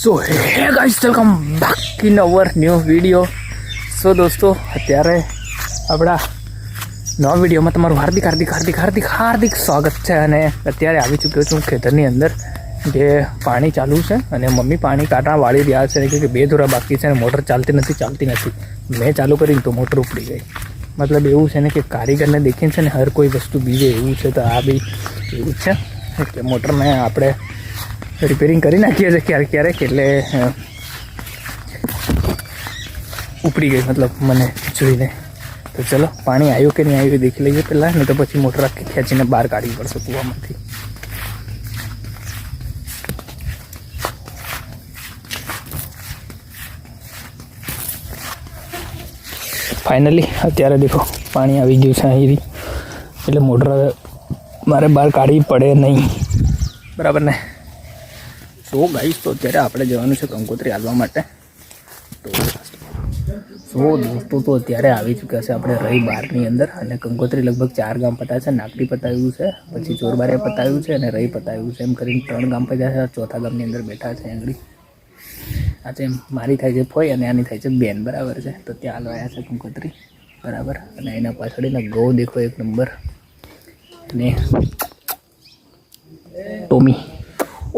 So hey guys welcome back in our new video so દોસ્તો, અત્યારે આપણા નવા વિડીયોમાં તમારું હાર્દિક હાર્દિક હાર્દિક હાર્દિક હાર્દિક સ્વાગત છે અને અત્યારે આવી ચૂક્યો છું ખેતરની અંદર, જે પાણી ચાલુ છે અને મમ્મી પાણી કાંટા વાળી રહ્યા છે કે બે ધોરા બાકી છે અને મોટર ચાલતી નથી ચાલતી નથી. મેં ચાલુ કરીને તો મોટર ઉપડી ગઈ. મતલબ એવું છે ને કે કારીગરને દેખીને છે ને હર કોઈ વસ્તુ બીજે એવું છે તો આ બી એવું છે કે મોટરને આપણે રિપેરિંગ કરી નાખીએ છીએ ક્યારેક ક્યારેક એટલે ઉપડી ગઈ મતલબ મને જોઈને તો ચલો, પાણી આવ્યું કે નહીં આવ્યું દેખી લઈએ પહેલાં, નહીં તો પછી મોટર ખેંચીને બહાર કાઢવી પડશે કૂવામાંથી. ફાઇનલી અત્યારે દેખો, પાણી આવી ગયું છે અહીંથી. એટલે મોટર મારે બહાર કાઢવી પડે નહીં. બરાબર ને? સો ગાઈશ તો અત્યારે આપણે જવાનું છે કંકોત્રી હાલવા માટે. તો સો દોસ્તો તો અત્યારે આવી ચૂક્યા છે આપણે રહી બારની અંદર અને કંકોત્રી લગભગ ચાર ગામ પતાવ્યા છે. નાગડી પતાવ્યું છે, પછી ચોરબારે પતાવ્યું છે અને રહી પતાવ્યું છે. એમ કરીને ત્રણ ગામ પત્યા છે. ચોથા ગામની અંદર બેઠા છે આંગળી આ છે મારી થાય છે ફોઈ અને આની થાય છે બેન. બરાબર છે. તો ત્યાં હાલવાયા છે કંકોત્રી બરાબર. અને એના પાછળ એના ગૌ દેખો એક નંબર. અને ટોમી.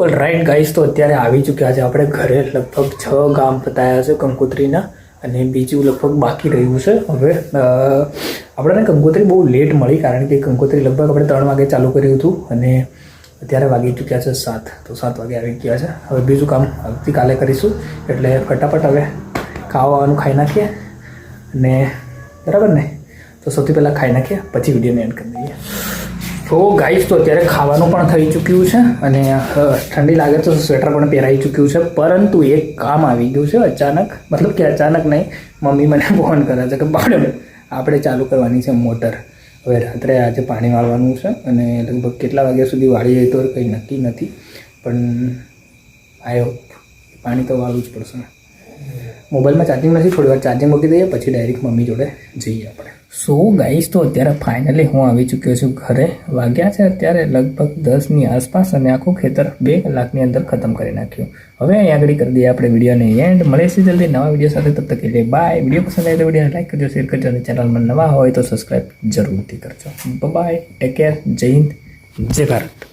ઓલ રાઈટ ગાઈસ તો અત્યારે આવી ચૂક્યા છે આપણે ઘરે લગભગ છ ગામ પતાયા છે કંકોત્રીના અને બીજું લગભગ બાકી રહ્યું છે. હવે આપણને કંકોત્રી બહુ લેટ મળી કારણ કે કંકોત્રી લગભગ આપણે ત્રણ વાગે ચાલુ કર્યું હતું અને અત્યારે વાગી ચૂક્યા છે સાત. તો સાત વાગે આવી ગયા છે. હવે બીજું કામ આવતીકાલે કરીશું. એટલે ફટાફટ હવે ખાવાનું ખાઈ નાખીએ અને બરાબર ને? તો સૌથી પહેલાં ખાઈ નાખીએ, પછી વિડીયોને એન્ડ કરી દઈએ. તો ગાઈસ, તો અત્યારે ખાવાનું પણ થઈ ચૂક્યું છે અને ઠંડી લાગે તો સ્વેટર પણ પહેરાઈ ચૂક્યું છે. પરંતુ એક કામ આવી ગયું છે અચાનક. મતલબ કે અચાનક નહીં, મમ્મી મને ફોન કરે છે કે, બાળક, આપણે ચાલુ કરવાની છે મોટર. હવે રાત્રે આજે પાણી વાળવાનું છે અને લગભગ કેટલા વાગ્યા સુધી વાળી જાય તો કંઈ નક્કી નથી. પણ આઈ હોપ પાણી તો વાળવું જ પડશે. મોબાઈલમાં ચાર્જિંગ નથી થોડી વાર ચાર્જિંગ મૂકી દઈએ પછી ડાયરેક્ટ મમ્મી જોડે જઈએ આપણે. સો ગાઈસ તો અત્યારે ફાઇનલી હું આવી ચૂક્યો છું ઘરે. વાગ્યા છે અત્યારે લગભગ દસની આસપાસ અને આખું ખેતર બે કલાકની અંદર ખતમ કરી નાખ્યું. હવે અહીં આગળ કરી દઈએ આપણે વિડીયોને એન્ડ મળે છે જલ્દી નવા વીડિયો સાથે. તબ તક એટલે બાય વીડિયો પસંદ આવે તો વિડીયોને લાઈક કરજો શેર કરજો અને ચેનલમાં નવા હોય તો સબસ્ક્રાઈબ જરૂરથી કરજો. બાય ટેક કેર જય હિન્દ. જય ભારત.